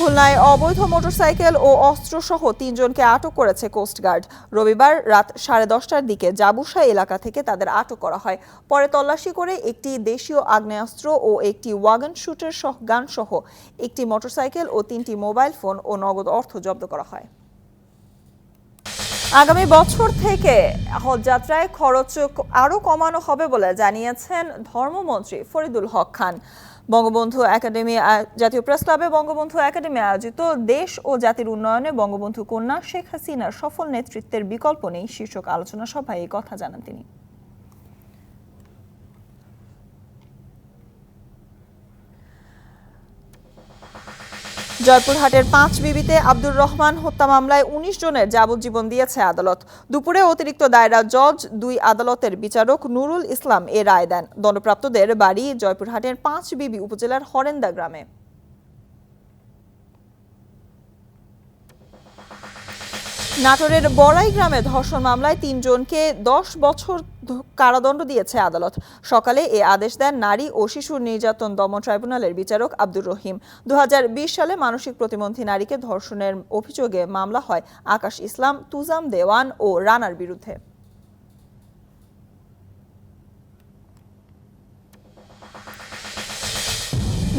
খুলনায় অবৈধ মোটরসাইকেল ও অস্ত্রসহ তিনজনকে আটক করেছে কোস্টগার্ড। রবিবার রাত সাড়ে দশটার দিকে জাবুসা এলাকা থেকে তাদের আটক করা হয়। পরে তল্লাশি করে একটি দেশীয় আগ্নেয়াস্ত্র ও একটি ওয়াগন শুটের সহ গান সহ একটি মোটরসাইকেল ও তিনটি মোবাইল ফোন ও নগদ অর্থ জব্দ করা হয়। আগামী বছর থেকে হজযাত্রায় খরচ আরও কমানো হবে বলে জানিয়েছেন ধর্মমন্ত্রী ফরিদুল হক খান। বঙ্গবন্ধু একাডেমি জাতীয় প্রেস ক্লাবে বঙ্গবন্ধু একাডেমি আয়োজিত দেশ ও জাতির উন্নয়নে বঙ্গবন্ধু কন্যা শেখ হাসিনার সফল নেতৃত্বের বিকল্প নেই শীর্ষক আলোচনা সভায় এই কথা জানান তিনি। জয়পুরহাটের পাঁচ বিবিতে আব্দুর রহমান হত্যা মামলায় উনিশ জনের যাবজ্জীবন দিয়েছে আদালত। দুপুরে অতিরিক্ত দায়রা জজ, দুই আদালতের বিচারক নুরুল ইসলাম এ রায় দেন। দণ্ডপ্রাপ্তদের বাড়ি জয়পুরহাটের পাঁচ বিবি উপজেলার হরেন্দা গ্রামে। নাটোরের বড়াই গ্রামে ধর্ষণ মামলায় তিনজনকে দশ বছর কারাদণ্ড দিয়েছে আদালত। সকালে এ আদেশ দেন নারী ও শিশু নির্যাতন দমন ট্রাইব্যুনালের বিচারক আব্দুর রহিম। দু হাজার বিশ সালে মানসিক প্রতিমন্ত্রী নারীকে ধর্ষণের অভিযোগে মামলা হয় আকাশ ইসলাম, তুজাম দেওয়ান ও রানার বিরুদ্ধে।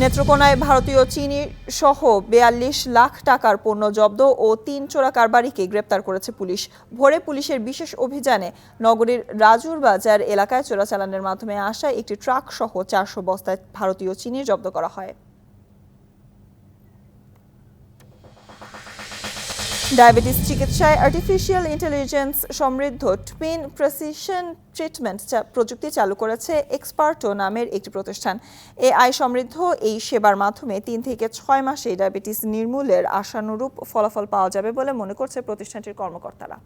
নেত্রকোনায় ভারতীয় চিনি সহ বেয়াল্লিশ লাখ টাকার পণ্য জব্দ ও তিন চোরা কারবারিকে গ্রেপ্তার করেছে পুলিশ। ভোরে পুলিশের বিশেষ অভিযানে নগরীর রাজুর বাজার এলাকায় চোরাচালানের মাধ্যমে আসা একটি ট্রাক সহ চারশো বস্তায় ভারতীয় চিনি জব্দ করা হয়। ডায়াবেটিস চিকিৎসায় আর্টিফিশিয়াল ইন্টেলিজেন্স সমৃদ্ধ টুইন প্রসিশন ট্রিটমেন্ট প্রযুক্তি চালু করেছে এক্সপার্টো নামের একটি প্রতিষ্ঠান। এআই সমৃদ্ধ এই সেবার মাধ্যমে তিন থেকে ছয় মাসে ডায়াবেটিস নির্মূলের আশানুরূপ ফলাফল পাওয়া যাবে বলে মনে করছে প্রতিষ্ঠানটির কর্মকর্তারা।